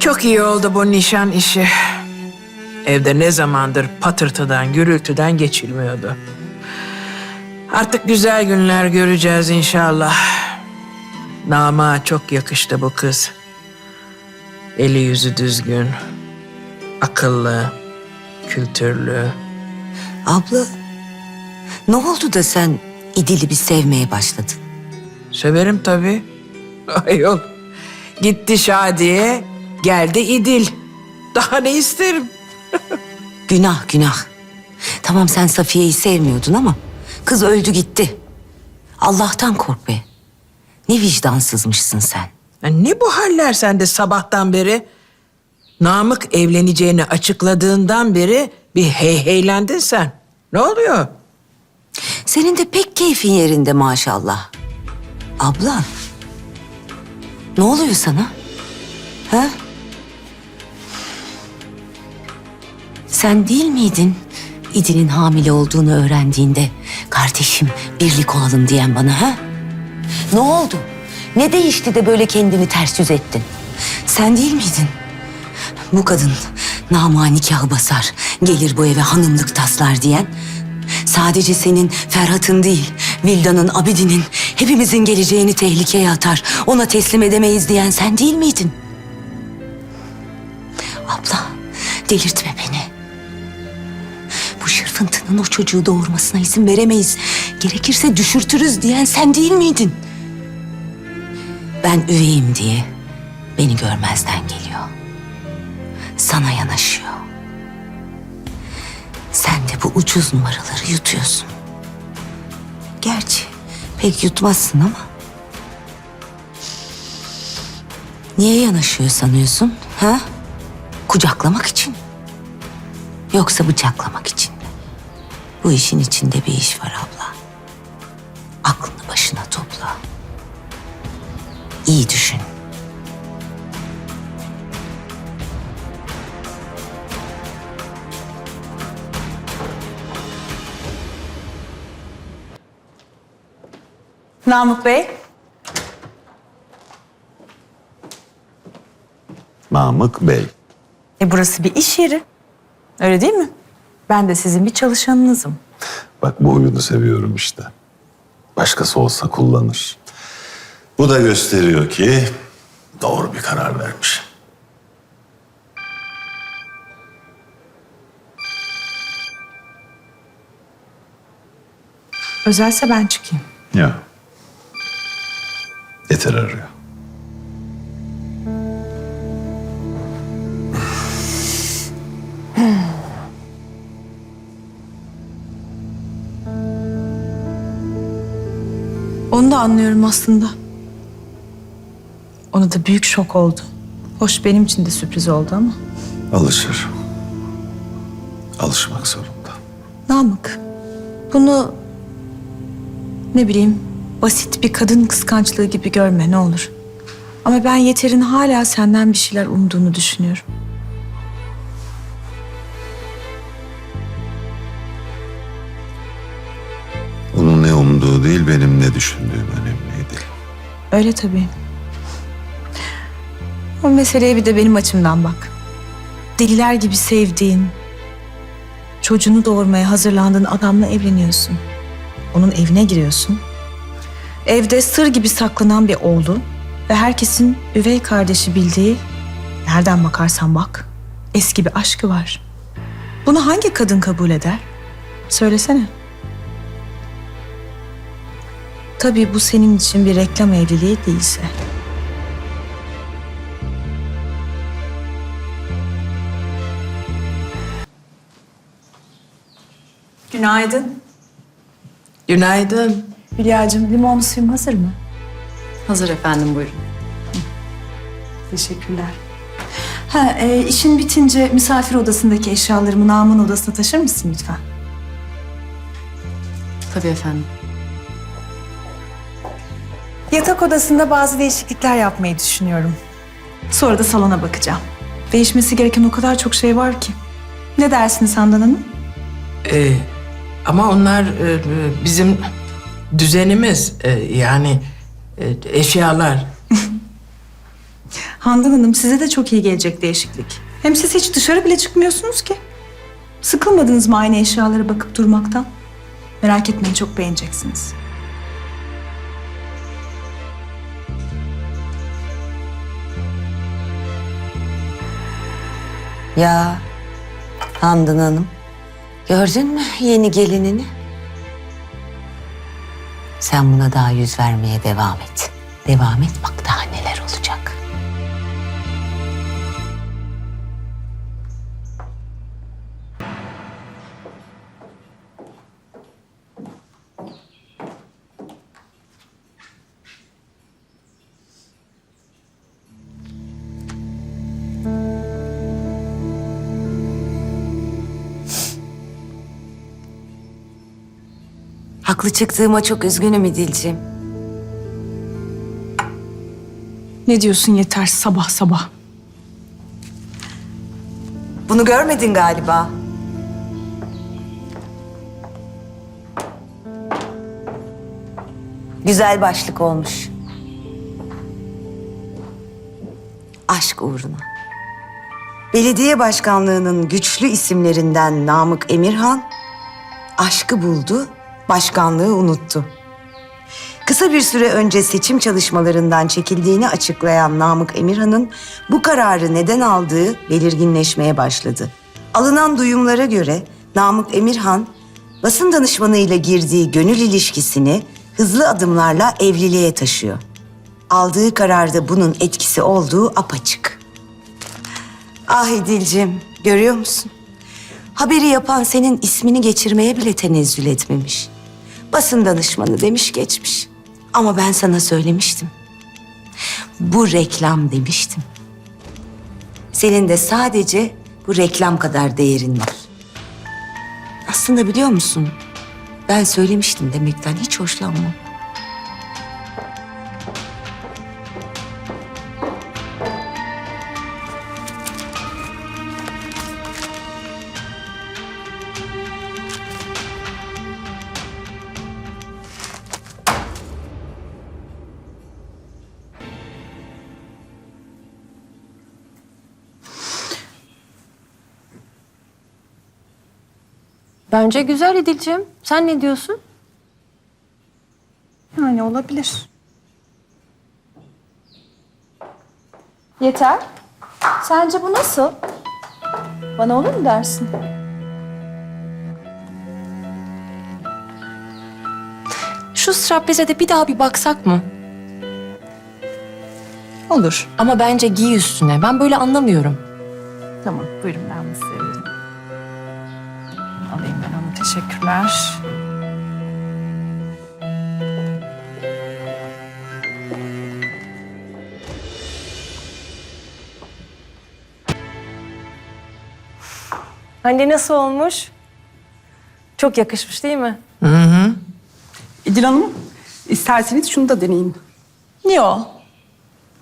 Çok iyi oldu bu nişan işi. Evde ne zamandır patırtıdan, gürültüden geçilmiyordu. Artık güzel günler göreceğiz inşallah. Nama çok yakıştı bu kız. Eli yüzü düzgün, akıllı, kültürlü. Abla, ne oldu da sen İdil'i bir sevmeye başladın? Severim tabii. Ayol. Gitti Şadiye, geldi İdil. Daha ne isterim? Günah, günah. Tamam sen Safiye'yi sevmiyordun ama kız öldü gitti. Allah'tan kork be. Ne vicdansızmışsın sen. Ya ne bu haller sende sabahtan beri? Namık evleneceğini açıkladığından beri bir heyheylendin sen. Ne oluyor? Senin de pek keyfin yerinde maşallah. Abla, ne oluyor sana? Ha? Sen değil miydin İdil'in hamile olduğunu öğrendiğinde kardeşim birlik olalım diyen bana ha? Ne oldu? Ne değişti de böyle kendini ters yüz ettin? Sen değil miydin? Bu kadın nama nikahı basar, gelir bu eve hanımlık taslar diyen... ...sadece senin Ferhat'ın değil, Vildan'ın, Abidin'in... ...hepimizin geleceğini tehlikeye atar, ona teslim edemeyiz diyen sen değil miydin? Abla, delirtme beni. Bu şırfıntının o çocuğu doğurmasına izin veremeyiz. Gerekirse düşürtürüz diyen sen değil miydin? Ben üveyim diye beni görmezden geliyor. Sana yanaşıyor. Sen de bu ucuz numaraları yutuyorsun. Gerçi pek yutmazsın ama. Niye yanaşıyor sanıyorsun? Ha? Kucaklamak için. Yoksa bıçaklamak için? Bu işin içinde bir iş var abla. Aklını başına topla. İyi düşün. Namık Bey. Namık Bey. E burası bir iş yeri. Öyle değil mi? Ben de sizin bir çalışanınızım. Bak bu oyunu seviyorum işte. Başkası olsa kullanır. Bu da gösteriyor ki doğru bir karar vermiş. Özelse ben çıkayım. Ya. Yeter arıyor. Anlıyorum aslında. Ona da büyük şok oldu. Hoş benim için de sürpriz oldu ama. Alışır. Alışmak zorunda. Namık, bunu ne bileyim basit bir kadın kıskançlığı gibi görme ne olur. Ama ben Yeter'in hala senden bir şeyler umduğunu düşünüyorum. Umduğu değil benim ne düşündüğüm önemliydi. Öyle tabii. O meseleye bir de benim açımdan bak. Deliler gibi sevdiğin, çocuğunu doğurmaya hazırlandığın adamla evleniyorsun. Onun evine giriyorsun. Evde sır gibi saklanan bir oğlu ve herkesin üvey kardeşi bildiği, nereden bakarsan bak, eski bir aşkı var. Bunu hangi kadın kabul eder? Söylesene. Tabii bu senin için bir reklam evliliği değilse. Günaydın. Günaydın. Hülya'cığım limonlu suyum hazır mı? Hazır efendim buyurun. Teşekkürler. Ha, e, işin bitince misafir odasındaki eşyalarımı Namın odasına taşır mısın lütfen? Tabii efendim. Yatak odasında bazı değişiklikler yapmayı düşünüyorum. Sonra da salona bakacağım. Değişmesi gereken o kadar çok şey var ki. Ne dersiniz Handan Hanım? Ee, ama onlar e, bizim düzenimiz. E, yani e, eşyalar. Handan Hanım size de çok iyi gelecek değişiklik. Hem siz hiç dışarı bile çıkmıyorsunuz ki. Sıkılmadınız mı aynı eşyalara bakıp durmaktan? Merak etmeyin çok beğeneceksiniz. Ya Handan Hanım. Gördün mü yeni gelinini? Sen buna daha yüz vermeye devam et. Devam et bak Haklı çıktığıma çok üzgünüm İdil'ciğim. Ne diyorsun yeter sabah sabah. Bunu görmedin galiba. Güzel başlık olmuş. Aşk uğruna. Belediye başkanlığının güçlü isimlerinden Namık Emirhan, aşkı buldu, başkanlığı unuttu. Kısa bir süre önce seçim çalışmalarından çekildiğini açıklayan Namık Emirhan'ın bu kararı neden aldığı belirginleşmeye başladı. Alınan duyumlara göre Namık Emirhan, basın danışmanıyla girdiği gönül ilişkisini hızlı adımlarla evliliğe taşıyor. Aldığı kararda bunun etkisi olduğu apaçık. Ah İdil'cim, görüyor musun? Haberi yapan senin ismini geçirmeye bile tenezzül etmemiş. Basın danışmanı demiş geçmiş. Ama ben sana söylemiştim. Bu reklam demiştim. Senin de sadece bu reklam kadar değerin var. Aslında biliyor musun? Ben söylemiştim demekten hiç hoşlanmam. Bence güzel İdil'ciğim. Sen ne diyorsun? Yani olabilir. Yeter. Sence bu nasıl? Bana olur mu dersin? Şu strapleze de bir daha bir baksak mı? Olur. Ama bence giy üstüne. Ben böyle anlamıyorum. Tamam, buyurun ben bunu size teşekkürler. Anne nasıl olmuş? Çok yakışmış değil mi? İdil Hanım, isterseniz şunu da deneyin. Yo,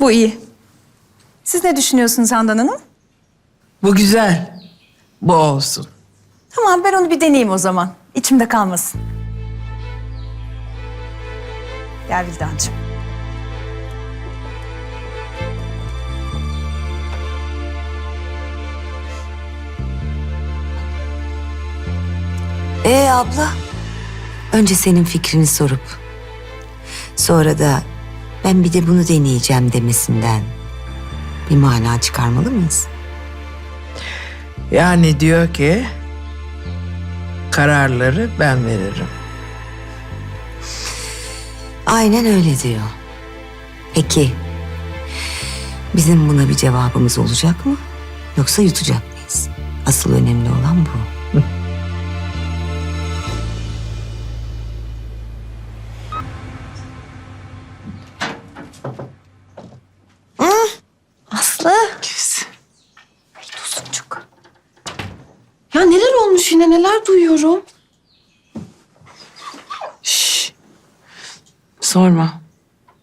bu iyi. Siz ne düşünüyorsunuz Handan Hanım? Bu güzel. Bu olsun. Tamam, ben onu bir deneyeyim o zaman. İçimde kalmasın. Gel Vildancığım. Ee abla, önce senin fikrini sorup sonra da ben bir de bunu deneyeceğim demesinden bir mana çıkarmalı mıyız? Yani diyor ki kararları ben veririm. Aynen öyle diyor. Peki bizim buna bir cevabımız olacak mı? Yoksa yutacak mıyız? Asıl önemli olan bu. Neler duyuyorum. Sorma.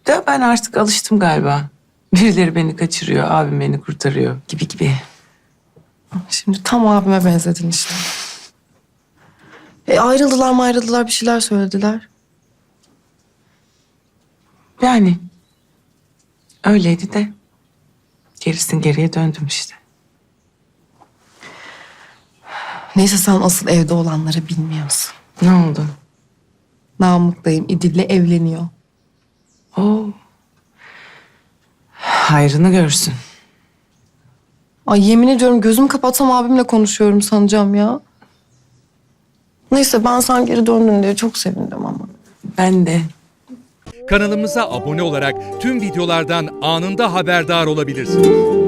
Da ben artık alıştım galiba. Birileri beni kaçırıyor, abim beni kurtarıyor gibi gibi. Şimdi tam abime benzedin işte. E ayrıldılar mı ayrıldılar bir şeyler söylediler. Yani öyleydi de Gerisin geriye döndüm işte. Neyse sen asıl evde olanları bilmiyorsun. Ne oldu? Namık dayım İdil'le evleniyor. Oo. Hayrını görsün. Ay yemin ediyorum gözüm kapatsam abimle konuşuyorum sanacağım ya. Neyse ben sen geri döndün diye çok sevindim ama. Ben de. Kanalımıza abone olarak tüm videolardan anında haberdar olabilirsiniz.